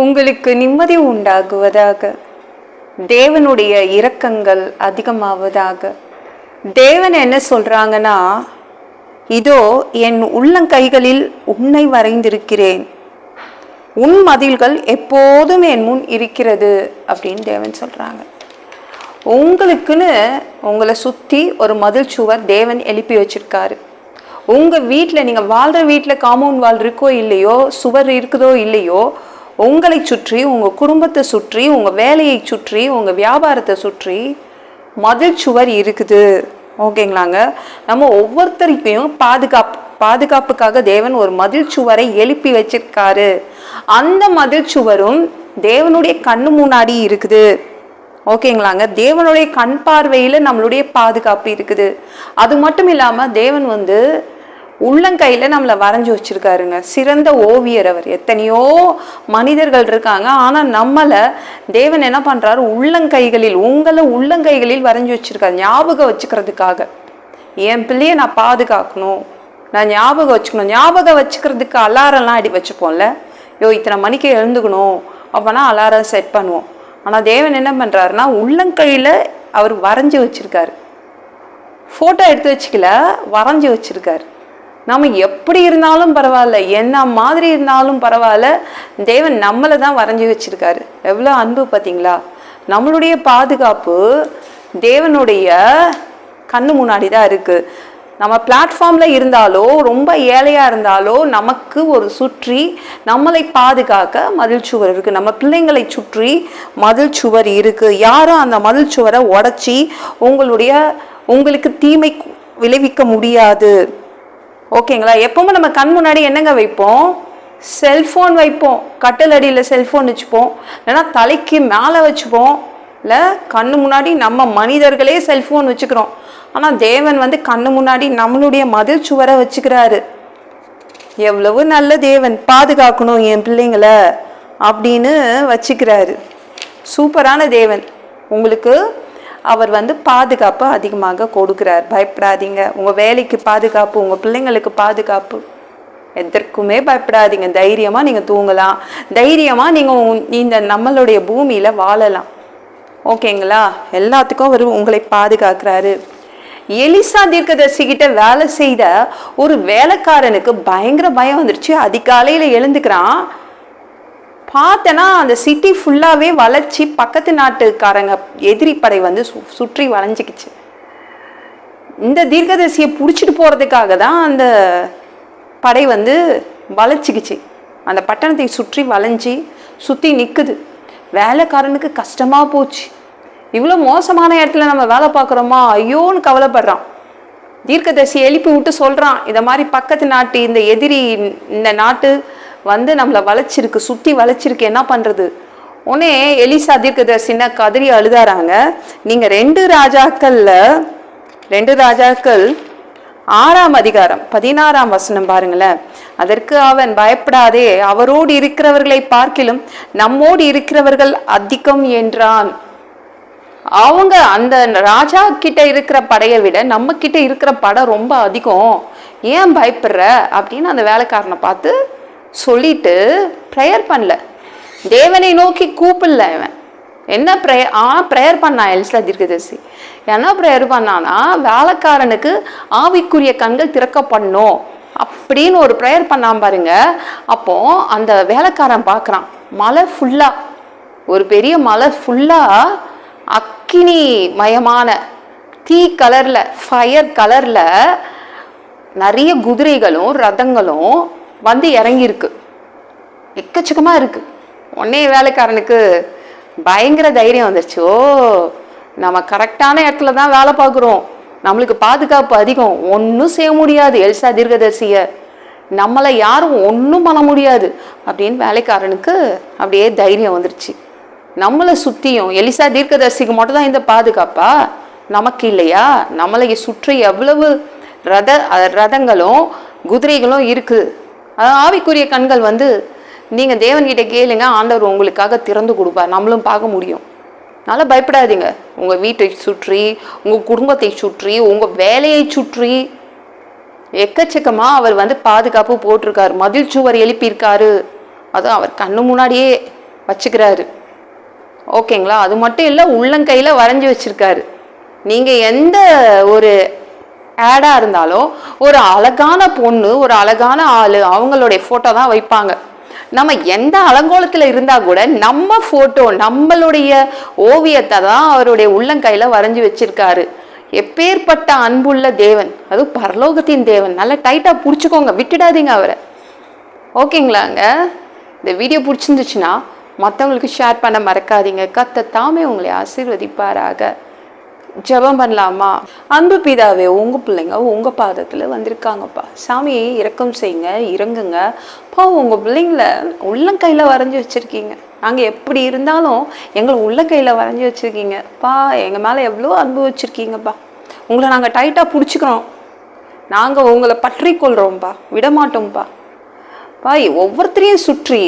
உங்களுக்கு நிம்மதி உண்டாகுவதாக. தேவனுடைய இரக்கங்கள் அதிகமாவதாக. தேவன் என்ன சொல்கிறாங்கன்னா இதோ என் உள்ளங்கைகளில் உன்னை வரைந்திருக்கிறேன். உன் மதில்கள் எப்போதும் என் முன் இருக்கிறது அப்படின்னு தேவன் சொல்கிறாங்க உங்களுக்குன்னு உங்களை சுற்றி ஒரு மதில் சுவர் தேவன் எழுப்பி வச்சிருக்காரு. உங்கள் வீட்டில் நீங்கள் வாழ்கிற வீட்டில் காம்பவுண்ட் வால் இருக்கோ இல்லையோ சுவர் இருக்குதோ இல்லையோ உங்களை சுற்றி உங்கள் குடும்பத்தை சுற்றி உங்கள் வேலையை சுற்றி உங்கள் வியாபாரத்தை சுற்றி மதில் சுவர் இருக்குது. ஓகேங்களாங்க? நம்ம ஒவ்வொருத்தருக்கையும் பாதுகாப்பு பாதுகாப்புக்காக தேவன் ஒரு மதில் சுவரை எழுப்பி வச்சிருக்காரு. அந்த மதில் சுவரும் தேவனுடைய கண்ணு முன்னாடி இருக்குது. ஓகேங்களாங்க? தேவனுடைய கண் பார்வையில் நம்மளுடைய பாதுகாப்பு இருக்குது. அது மட்டும் இல்லாமல் தேவன் வந்து உள்ளங்கையில் நம்மளை வரைஞ்சி வச்சுருக்காருங்க. சிறந்த ஓவியர் அவர். எத்தனையோ மனிதர்கள் இருக்காங்க. ஆனால் நம்மளை தேவன் என்ன பண்ணுறாரு உள்ளங்கைகளில் உங்களை உள்ளங்கைகளில் வரைஞ்சி வச்சுருக்காரு. ஞாபகம் வச்சுக்கிறதுக்காக. என் பிள்ளையை நான் பாதுகாக்கணும். நான் ஞாபகம் வச்சுக்கணும். ஞாபகம் வச்சுக்கிறதுக்கு அலாரம்லாம் அடி வச்சுப்போம்ல. யோ இத்தனை மணிக்கு எழுந்துக்கணும். அப்போனா அலாரம் செட் பண்ணுவோம். ஆனால் தேவன் என்ன பண்ணுறாருன்னா உள்ளங்கையில் அவர் வரைஞ்சி வச்சுருக்காரு. ஃபோட்டோ எடுத்து வச்சுக்கல வரைஞ்சி வச்சுருக்காரு. நம்ம எப்படி இருந்தாலும் பரவாயில்ல என்ன மாதிரி இருந்தாலும் பரவாயில்ல தேவன் நம்மளை தான் வரைஞ்சி வச்சுருக்காரு. எவ்வளோ அன்பு பார்த்தீங்களா? நம்மளுடைய பாதுகாப்பு தேவனுடைய கண்ணு முன்னாடி தான் இருக்குது நம்ம பிளாட்ஃபார்மில் இருந்தாலோ ரொம்ப ஏழையாக இருந்தாலோ நமக்கு ஒரு சுற்றி நம்மளை பாதுகாக்க மதில் சுவர் இருக்குது நம்ம பிள்ளைங்களை சுற்றி மதில் சுவர் இருக்குது யாரும் அந்த மதில் சுவரை உடச்சி உங்களுடைய உங்களுக்கு தீமை விளைவிக்க முடியாது. ஓகேங்களா? எப்போவுமே நம்ம கண் முன்னாடி என்னங்க வைப்போம்? செல்ஃபோன் வைப்போம். கட்டில் அடியில் செல்ஃபோன் வச்சுப்போம். இல்லைன்னா தலைக்கு மேலே வச்சுப்போம். இல்லை கண்ணு முன்னாடி நம்ம மனிதர்களே செல்ஃபோன் வச்சுக்கிறோம். ஆனால் தேவன் வந்து கண்ணு முன்னாடி நம்மளுடைய மதில் சுவரை வச்சுக்கிறாரு. எவ்வளவு நல்ல தேவன். பாதுகாக்கணும் என் பிள்ளைங்களை அப்படின்னு வச்சுக்கிறாரு. சூப்பரான தேவன். உங்களுக்கு அவர் வந்து பாதுகாப்பு அதிகமாக கொடுக்குறார். பயப்படாதீங்க. உங்கள் வேலைக்கு பாதுகாப்பு உங்கள் பிள்ளைங்களுக்கு பாதுகாப்பு. எதற்குமே பயப்படாதீங்க. தைரியமாக நீங்கள் தூங்கலாம். தைரியமாக நீங்கள் இந்த நம்மளுடைய பூமியில் வாழலாம். ஓகேங்களா? எல்லாத்துக்கும் அவர் உங்களை பாதுகாக்கிறாரு. எலிசா தீர்க்கதர்சிகிட்ட வேலை செய்த ஒரு வேலைக்காரனுக்கு பயங்கர பயம் வந்துருச்சு. அதிகாலையில் எழுந்துக்கிறான். பார்த்தேன்னா அந்த சிட்டி ஃபுல்லாகவே வளைச்சி பக்கத்து நாட்டுக்காரங்க எதிரி படை வந்து சு சுற்றி வளைஞ்சிக்கிச்சு. இந்த தீர்க்கதரிசியை பிடிச்சிட்டு போகிறதுக்காக தான் அந்த படை வந்து வளைச்சிக்கிச்சு அந்த பட்டணத்தை சுற்றி வளைஞ்சி சுற்றி நிற்குது வேலைக்காரனுக்கு கஷ்டமாக போச்சு. இவ்வளோ மோசமான இடத்துல நம்ம வேலை பார்க்குறோமா? ஐயோன்னு கவலைப்படுறான். தீர்க்கதரிசி எழுப்பி விட்டு சொல்கிறான் இதை மாதிரி பக்கத்து நாட்டு இந்த எதிரி இந்த நாட்டு வந்து நம்மளை வளைச்சிருக்கு சுற்றி வளைச்சிருக்கு என்ன பண்ணுறது உடனே எலிசா தீர்க்கதர்சின கதறி அழுதாராங்க. நீங்கள் ரெண்டு ராஜாக்களில் ரெண்டு ராஜாக்கள் ஆறாம் அதிகாரம் பதினாறாம் வசனம் பாருங்களேன். அதற்கு அவன் பயப்படாதே அவரோடு இருக்கிறவர்களை பார்க்கிலும் நம்மோடு இருக்கிறவர்கள் அதிகம் என்றான். அவங்க அந்த ராஜா கிட்ட இருக்கிற படையை விட நம்ம கிட்ட இருக்கிற படை ரொம்ப அதிகம். ஏன் பயப்படுற? அப்படின்னு அந்த வேலைக்காரனை பார்த்து சொல்லிட்டு ப்ரேயர் பண்ணல. தேவனை நோக்கி கூப்பிடல இவன் என்ன ப்ரேயர் ஆ ப்ரேயர் பண்ணான் எல்சா தீர்க்கதரிசி. என்ன ப்ரேயர் பண்ணானா வேலைக்காரனுக்கு ஆவிக்குரிய கண்கள் திறக்கப்படணும் அப்படின்னு ஒரு ப்ரேயர் பண்ணாம பாருங்க. அப்போ அந்த வேலைக்காரன் பார்க்குறான். மலை ஃபுல்லாக ஒரு பெரிய மலை ஃபுல்லாக அக்கினி மயமான தீ கலரில் ஃபயர் கலரில் நிறைய குதிரைகளும் ரதங்களும் வந்து இறங்கியிருக்கு. எக்கச்சக்கமாக இருக்குது உடனே வேலைக்காரனுக்கு பயங்கர தைரியம் வந்துருச்சு. ஓ நம்ம கரெக்டான இடத்துல தான் வேலை பார்க்குறோம். நம்மளுக்கு பாதுகாப்பு அதிகம். ஒன்றும் செய்ய முடியாது. எல்சா தீர்க்கதரிசியை. நம்மளை யாரும் ஒன்றும் பண்ண முடியாது. அப்படின்னு வேலைக்காரனுக்கு அப்படியே தைரியம் வந்துருச்சு. நம்மளை சுற்றியும் எலிசா தீர்க்கதரிசிக்கு மட்டும் தான் இந்த பாதுகாப்பா? நமக்கு இல்லையா? நம்மளை சுற்றி எவ்வளவு ரத ரதங்களும் குதிரைகளும் இருக்குது அதாவது ஆவிக்குரிய கண்கள் வந்து நீங்கள் தேவன்கிட்ட கேளுங்க ஆண்டவர் உங்களுக்காக திறந்து கொடுப்பார். நம்மளும் பார்க்க முடியும். அதனால் பயப்படாதீங்க. உங்கள் வீட்டை சுற்றி உங்கள் குடும்பத்தை சுற்றி உங்கள் வேலையை சுற்றி எக்கச்சக்கமாக அவர் வந்து பாதுகாப்பு போட்டிருக்காரு. மதில் சுவர் எழுப்பியிருக்காரு. அதுவும் அவர் கண்ணு முன்னாடியே வச்சுக்கிறாரு. ஓகேங்களா? அது மட்டும் இல்லை உள்ளங்கையில் வரைஞ்சி வச்சுருக்காரு. நீங்கள் எந்த ஒரு ஆடாக இருந்தாலும் ஒரு அழகான பொண்ணு ஒரு அழகான ஆள் அவங்களுடைய ஃபோட்டோ தான் வைப்பாங்க. நம்ம எந்த அலங்கோலத்தில் இருந்தால் கூட நம்ம ஃபோட்டோ நம்மளுடைய ஓவியத்தை தான் அவருடைய உள்ளங்கையில் வரைஞ்சி வச்சிருக்காரு. எப்பேற்பட்ட அன்புள்ள தேவன். அதுவும் பரலோகத்தின் தேவன். நல்லா டைட்டாக பிடிச்சிக்கோங்க. விட்டுடாதீங்க அவரை. ஓகேங்களாங்க இந்த வீடியோ பிடிச்சிருந்துச்சுன்னா மற்றவங்களுக்கு ஷேர் பண்ண மறக்காதீங்க. கத்த தாமே உங்களை ஆசீர்வதிப்பாராக. ஜெபம் பண்ணலாமா? அன்பு பிதாவே உங்கள் பிள்ளைங்க உங்கள் பாதத்தில் வந்திருக்காங்கப்பா. சாமியை இறக்கம் செய்யுங்க இறங்குங்க. பா உங்கள் பிள்ளைங்கள உள்ளங்கையில வரைஞ்சி வச்சிருக்கீங்க. நாங்கள் எப்படி இருந்தாலும் எங்களை உள்ளங்கையில வரைஞ்சி வச்சுருக்கீங்க. பா எங்கள் மேலே எவ்வளோ அன்பு வச்சுருக்கீங்கப்பா. உங்களை நாங்கள் டைட்டாக பிடிச்சிக்கிறோம். நாங்கள் உங்களை பற்றி கொள்கிறோம்ப்பா விடமாட்டோம்ப்பா பாய் ஒவ்வொருத்தரையும் சுற்றி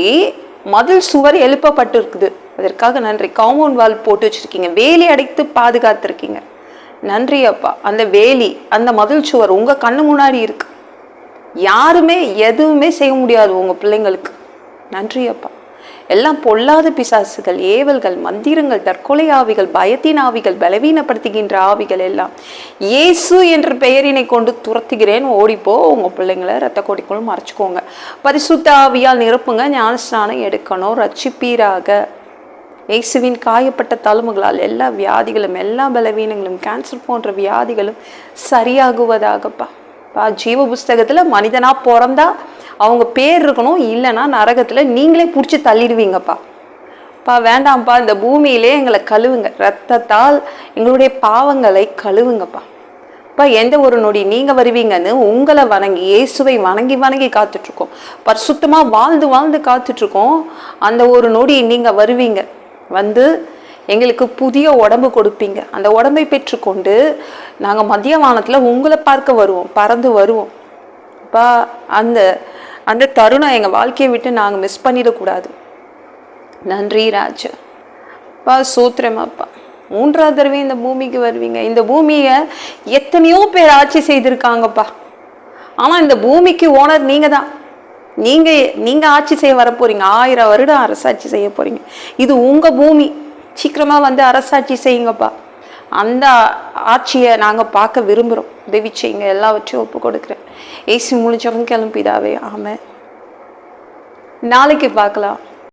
மதில் சுவர் எழுப்பப்பட்டிருக்குது. அதற்காக நன்றி. காம்பவுண்ட் வால் போட்டு வச்சுருக்கீங்க. வேலி அடைத்து பாதுகாத்துருக்கீங்க. நன்றி அப்பா. அந்த வேலி அந்த மதில் சுவர் உங்கள் கண்ணு முன்னாடி இருக்கு. யாருமே எதுவுமே செய்ய முடியாது உங்கள் பிள்ளைங்களுக்கு. நன்றி அப்பா. எல்லாம் பொல்லாத பிசாசுகள் ஏவல்கள் மந்திரங்கள் தற்கொலை ஆவிகள் பயத்தின் ஆவிகள் பலவீனப்படுத்துகின்ற ஆவிகள் எல்லாம். இயேசு என்ற பெயரினை கொண்டு துரத்துகிறேன். ஓடிப்போ உங்கள் பிள்ளைங்களை ரத்த கொடிக்குள் மறைச்சிக்கோங்க. பரிசுத்த ஆவியால் நிரப்புங்க. ஞானஸ்நானம் எடுக்கணும். ரட்சிப்பீராக. இயேசுவின் காயப்பட்ட தழும்புகளால் எல்லா வியாதிகளும் எல்லா பலவீனங்களும் கேன்சர் போன்ற வியாதிகளும் சரியாகுவதாகப்பா. பா ஜீவ புஸ்தகத்தில் மனிதனாக பிறந்தா அவங்க பேர் இருக்கணும் இல்லைன்னா நரகத்தில் நீங்களே பிடிச்சி தள்ளிடுவீங்கப்பா. பா வேண்டாம்ப்பா இந்த பூமியிலே எங்களை கழுவுங்க. ரத்தத்தால் எங்களுடைய பாவங்களை கழுவுங்கப்பா. அப்பா எந்த ஒரு நொடி நீங்கள் வருவீங்கன்னு உங்களை வணங்கி இயேசுவை வணங்கி வணங்கி காத்துட்ருக்கோம். பர் சுத்தமாக வாழ்ந்து வாழ்ந்து காத்துட்ருக்கோம். அந்த ஒரு நொடி நீங்கள் வருவீங்க. வந்து எங்களுக்கு புதிய உடம்பு கொடுப்பீங்க. அந்த உடம்பை பெற்றுக்கொண்டு நாங்கள் மதிய வானத்தில் உங்களை பார்க்க வருவோம் பறந்து வருவோம். அப்பா அந்த அந்த தருணம் எங்கள் வாழ்க்கையை விட்டு நாங்கள் மிஸ் பண்ணிடக்கூடாது. நன்றி ராஜா. அப்பா சூத்திரம் அப்பா. மூன்றாவது தடவை இந்த பூமிக்கு வருவீங்க. இந்த பூமியை எத்தனையோ பேர் ஆட்சி செய்திருக்காங்கப்பா. ஆனால் இந்த பூமிக்கு ஓனர் நீங்கள் தான் நீங்கள் நீங்கள் ஆட்சி செய்ய வர ஆயிரம் வருடம் அரசாட்சி செய்ய போறீங்க. இது உங்கள் பூமி. சீக்கிரமாக வந்து அரசாட்சி செய்யுங்கப்பா. அந்த ஆட்சியை நாங்கள் பார்க்க விரும்புகிறோம் உதவி செய்யுங்க. எல்லாவற்றையும் ஒப்பு கொடுக்குறேன். ஏசி முடிஞ்சவங்க கிளம்பிதாவே ஆமாம் நாளைக்கு பார்க்கலாம்.